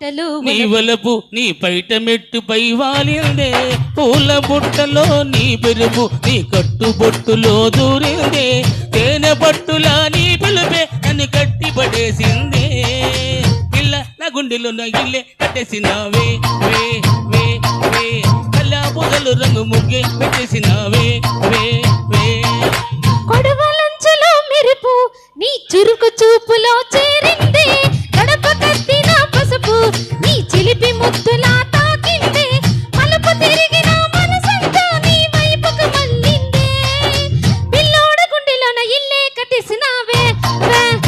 మాటలు నీ వలపు నీ పైట మెట్టుపై వాలిందే. పూల బుట్టలో నీ పెరుపు నీ కట్టు బొట్టులో దూరిందే. తేనె పట్టులా నీ పిలుపే నన్ను కట్టి పడేసిందే. పిల్ల నా గుండెలో నా ఇల్లే కట్టేసినావే. వే వే వే కల్లా పొగలు రంగు ముగ్గే పెట్టేసినావే. వే ఇల్లే కట్టేసినావే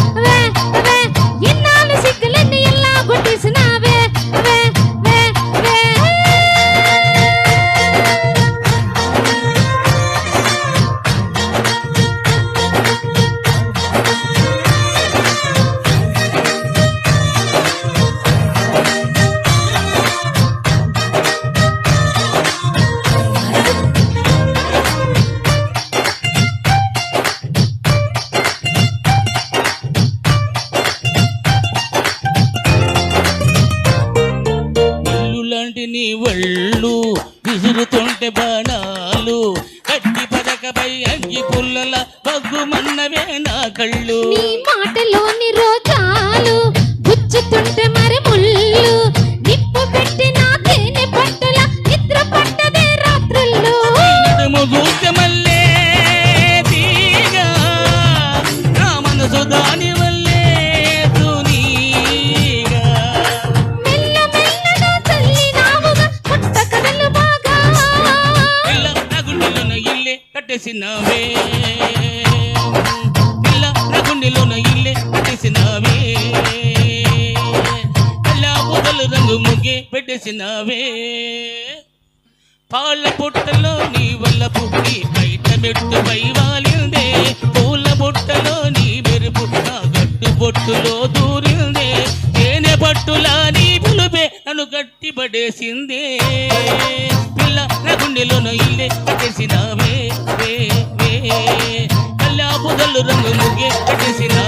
నీ ఒళ్ళు విసురుతుంటే బాణాలు. కట్టి పదకపై అగ్గి పుల్లల బగ్గుమన్నవే నా కళ్ళు. నీ మాటలోని రోజాలు గుచ్చుతుంటే మరి ముళ్ళు. నిప్పు పెట్టిన తేనె పట్టుల నిద్ర పట్టదే రాత్రుల్లో చూస్తే మల్లే కట్టేసినవే. పిల్ల నా గుండెలోన ఇల్లే కట్టేసినవే. కల్లా పొగలు రంగు ముగ్గే పెట్టేసినావే. పాల పొట్టలో నీ వల్ల పుట్టి బయట మెట్టు పై వాలిందే పూల బుట్టలో నీ మెరుపు నా గట్టు బొట్టులో దూరిందే. తేనె పట్టులా నీ పిలుపే నన్ను గట్టి పడేసిందే పిల్ల నా గుండెలోన ఇల్లే కట్టేసినావే వే వే. కల్లా పొగలు రంగు ముగ్గే కట్టేసినా